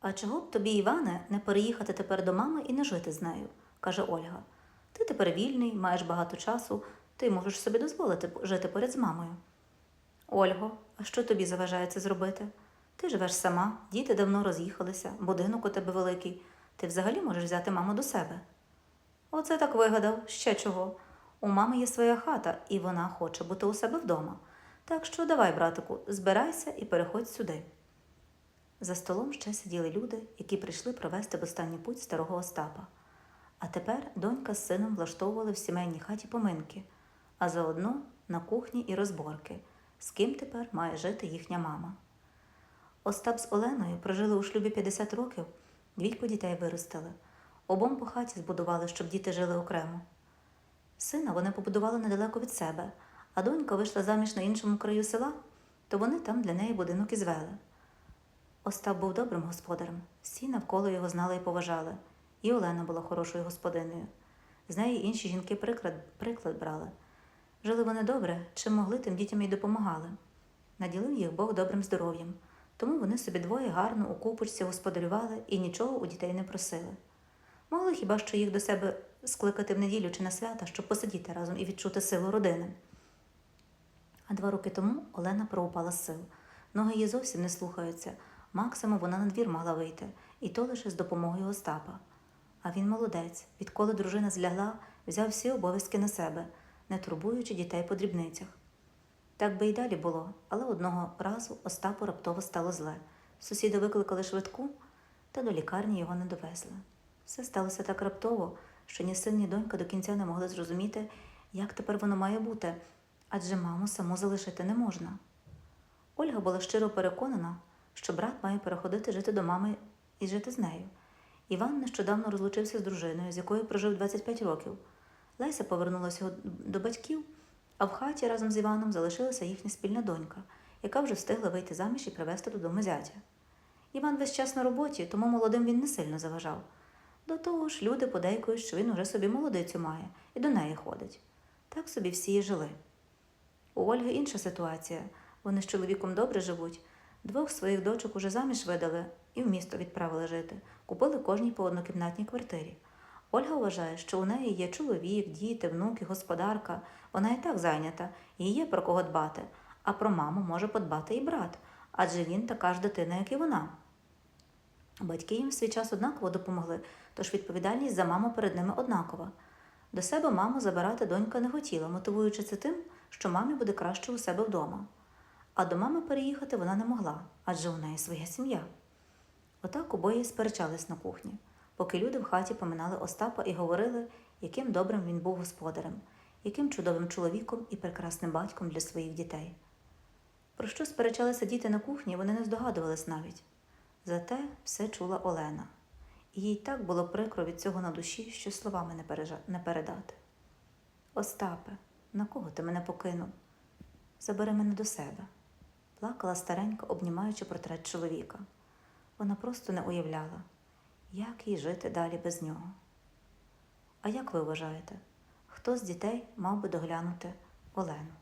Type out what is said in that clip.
А чого б тобі, Іване, не переїхати тепер до мами і не жити з нею, каже Ольга. Ти тепер вільний, маєш багато часу, ти можеш собі дозволити жити поряд з мамою. Ольго, а що тобі заважає це зробити? Ти живеш сама, діти давно роз'їхалися, будинок у тебе великий. Ти взагалі можеш взяти маму до себе. Оце так вигадав, ще чого. У мами є своя хата, і вона хоче бути у себе вдома. Так що давай, братику, збирайся і переходь сюди. За столом ще сиділи люди, які прийшли провести в останній путь старого Остапа. А тепер донька з сином влаштовували в сімейній хаті поминки, а заодно на кухні і розборки, з ким тепер має жити їхня мама. Остап з Оленою прожили у шлюбі 50 років, двійко дітей виростили. Обом по хаті збудували, щоб діти жили окремо. Сина вони побудували недалеко від себе, а донька вийшла заміж на іншому краю села, то вони там для неї будинок і звели. Остап був добрим господарем, всі навколо його знали і поважали, і Олена була хорошою господинею. З неї інші жінки приклад, приклад брали. Жили вони добре, чим могли, тим дітям і допомагали. Наділив їх Бог добрим здоров'ям, тому вони собі двоє гарно у купочці господарювали і нічого у дітей не просили. Могли хіба що їх до себе скликати в неділю чи на свята, щоб посидіти разом і відчути силу родини. А два роки тому Олена проупала з сил. Ноги її зовсім не слухаються. Максимум вона на двір мала вийти, і то лише з допомогою Остапа. А він молодець, відколи дружина злягла, взяв всі обов'язки на себе, не турбуючи дітей по дрібницях. Так би й далі було, але одного разу Остапу раптово стало зле. Сусіди викликали швидку, та до лікарні його не довезли. Все сталося так раптово, що ні син, ні донька до кінця не могли зрозуміти, як тепер воно має бути, адже маму саму залишити не можна. Ольга була щиро переконана, що брат має переходити жити до мами і жити з нею. Іван нещодавно розлучився з дружиною, з якою прожив 25 років. Леся повернулася до батьків, а в хаті разом з Іваном залишилася їхня спільна донька, яка вже встигла вийти заміж і привезти додому зятя. Іван весь час на роботі, тому молодим він не сильно заважав. До того ж, люди подейкують, що він уже собі молодицю має і до неї ходить. Так собі всі і жили. У Ольги інша ситуація. Вони з чоловіком добре живуть. Двох своїх дочок уже заміж видали і в місто відправили жити. Купили кожній по однокімнатній квартирі. Ольга вважає, що у неї є чоловік, діти, внуки, господарка. Вона і так зайнята, їй є про кого дбати, а про маму може подбати і брат, адже він така ж дитина, як і вона. Батьки їм в свій час однаково допомогли, тож відповідальність за маму перед ними однакова. До себе маму забирати донька не хотіла, мотивуючи це тим, що мамі буде краще у себе вдома. А до мами переїхати вона не могла, адже у неї своя сім'я. Отак обоє сперечались на кухні, поки люди в хаті поминали Остапа і говорили, яким добрим він був господарем, яким чудовим чоловіком і прекрасним батьком для своїх дітей. Про що сперечалися діти на кухні, вони не здогадувались навіть. Зате все чула Олена, і їй так було прикро від цього на душі, що словами не, пережа... не передати. Остапе, на кого ти мене покинув? Забери мене до себе, плакала старенька, обнімаючи портрет чоловіка. Вона просто не уявляла, як їй жити далі без нього. А як ви вважаєте, хто з дітей мав би доглянути Олену?